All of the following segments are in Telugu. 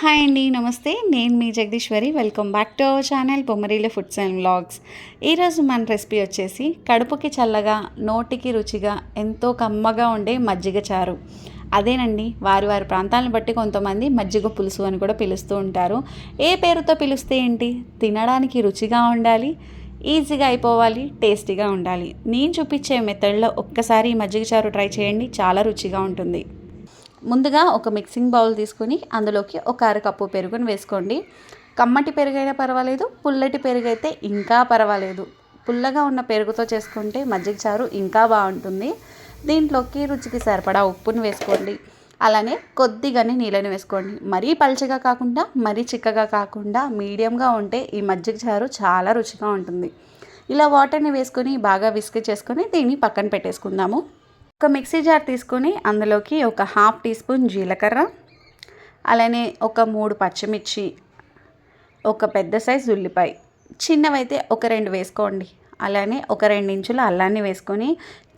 హాయ్ అండి నమస్తే. నేను మీ Jagadeeswari. Welcome back to our channel Bommarila foods and vlogs ఈరోజు మన రెసిపీ వచ్చేసి కడుపుకి చల్లగా నోటికి రుచిగా ఎంతో కమ్మగా ఉండే మజ్జిగ చారు. అదేనండి వారి వారి ప్రాంతాలను బట్టి కొంతమంది మజ్జిగ పులుసు అని కూడా పిలుస్తూ ఉంటారు. ఏ పేరుతో పిలిస్తే ఏంటి? తినడానికి రుచిగా ఉండాలి ఈజీగా అయిపోవాలి టేస్టీగా ఉండాలి. నేను చూపించే మెథడ్లో ఒక్కసారి ఈ మజ్జిగ చారు ట్రై చేయండి చాలా రుచిగా ఉంటుంది. ముందుగా ఒక మిక్సింగ్ బౌల్ తీసుకుని అందులోకి ఒక అరకప్పు పెరుగును వేసుకోండి. కమ్మటి పెరుగైనా పర్వాలేదు పుల్లటి పెరుగు అయితే ఇంకా పర్వాలేదు. పుల్లగా ఉన్న పెరుగుతో చేసుకుంటే మజ్జిగ చారు ఇంకా బాగుంటుంది. దీంట్లోకి రుచికి సరిపడా ఉప్పుని వేసుకోండి. అలానే కొద్దిగానే నీళ్ళని వేసుకోండి. మరీ పల్చగా కాకుండా మరీ చిక్కగా కాకుండా మీడియంగా ఉంటే ఈ మజ్జిగ చారు చాలా రుచిగా ఉంటుంది. ఇలా వాటర్ని వేసుకొని బాగా విస్క్ చేసుకొని దీన్ని పక్కన పెట్టేసుకుందాము. ఒక మిక్సీ జార్ తీసుకొని అందులోకి ఒక హాఫ్ టీ స్పూన్ జీలకర్ర అలానే ఒక మూడు పచ్చిమిర్చి ఒక పెద్ద సైజు ఉల్లిపాయ. చిన్నవైతే ఒక రెండు వేసుకోండి. అలానే ఒక రెండు ఇంచుల అల్లాన్ని వేసుకొని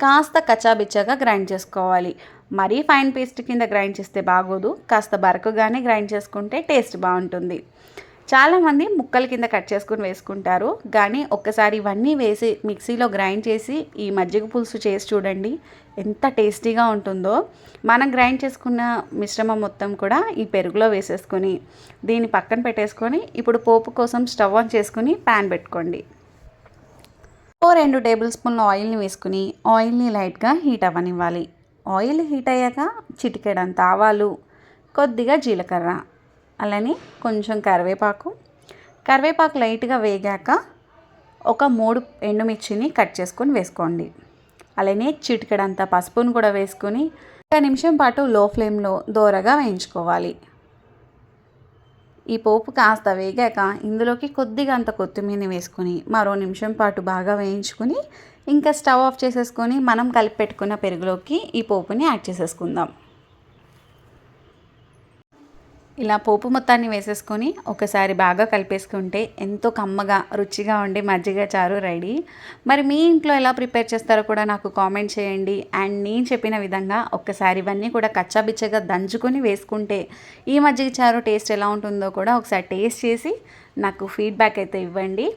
కాస్త కచ్చాబిచ్చాగా గ్రైండ్ చేసుకోవాలి. మరీ ఫైన్ పేస్ట్ కింద గ్రైండ్ చేస్తే బాగోదు. కాస్త బరకుగానే గ్రైండ్ చేసుకుంటే టేస్ట్ బాగుంటుంది. చాలామంది ముక్కల కింద కట్ చేసుకుని వేసుకుంటారు కానీ ఒక్కసారి ఇవన్నీ వేసి మిక్సీలో గ్రైండ్ చేసి ఈ మజ్జిగ పులుసు చేసి చూడండి ఎంత టేస్టీగా ఉంటుందో. మనం గ్రైండ్ చేసుకున్న మిశ్రమం మొత్తం కూడా ఈ పెరుగులో వేసేసుకొని దీన్ని పక్కన పెట్టేసుకొని ఇప్పుడు పోపు కోసం స్టవ్ ఆన్ చేసుకుని ప్యాన్ పెట్టుకోండి. ఓ రెండు టేబుల్ స్పూన్ల ఆయిల్ని వేసుకుని ఆయిల్ని లైట్గా హీట్ అవ్వనివ్వాలి. ఆయిల్ హీట్ అయ్యాక చిటికెడంత ఆవాలు కొద్దిగా జీలకర్ర. అలానే కొంచెం కరివేపాకు. కరివేపాకు లైట్గా వేగాక ఒక మూడు ఎండుమిర్చిని కట్ చేసుకొని వేసుకోండి. అలానే చిటికెడంత పసుపును కూడా వేసుకొని ఒక నిమిషం పాటు లో ఫ్లేమ్లో దోరగా వేయించుకోవాలి. ఈ పోపు కాస్త వేగాక ఇందులోకి కొద్దిగా అంత కొత్తిమీర వేసుకొని మరో నిమిషం పాటు బాగా వేయించుకొని ఇంకా స్టవ్ ఆఫ్ చేసేసుకొని మనం కలిపి పెట్టుకున్న పెరుగులోకి ఈ పోపుని యాడ్ చేసేసుకుందాం. ఇలా పోపు మొత్తాన్ని వేసేసుకొని ఒకసారి బాగా కలిపేసుకుంటే ఎంతో కమ్మగా రుచిగా ఉండే మజ్జిగ చారు రెడీ. మరి మీ ఇంట్లో ఎలా ప్రిపేర్ చేస్తారో కూడా నాకు కామెంట్ చేయండి. అండ్ నేను చెప్పిన విధంగా ఒక్కసారి ఇవన్నీ కూడా కచ్చాబిచ్చగా దంచుకొని వేసుకుంటే ఈ మజ్జిగ చారు టేస్ట్ ఎలా ఉంటుందో కూడా ఒకసారి టేస్ట్ చేసి నాకు ఫీడ్బ్యాక్ అయితే ఇవ్వండి.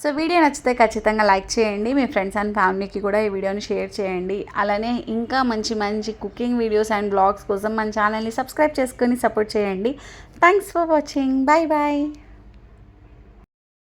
సో వీడియో నచ్చితే ఖచ్చితంగా లైక్ చేయండి మీ ఫ్రెండ్స్ అండ్ ఫ్యామిలీకి కూడా ఈ వీడియోని షేర్ చేయండి. అలానే ఇంకా మంచి మంచి కుకింగ్ వీడియోస్ అండ్ బ్లాగ్స్ కోసం మన ఛానల్ని సబ్స్క్రైబ్ చేసుకొని సపోర్ట్ చేయండి. Thanks for watching. Bye bye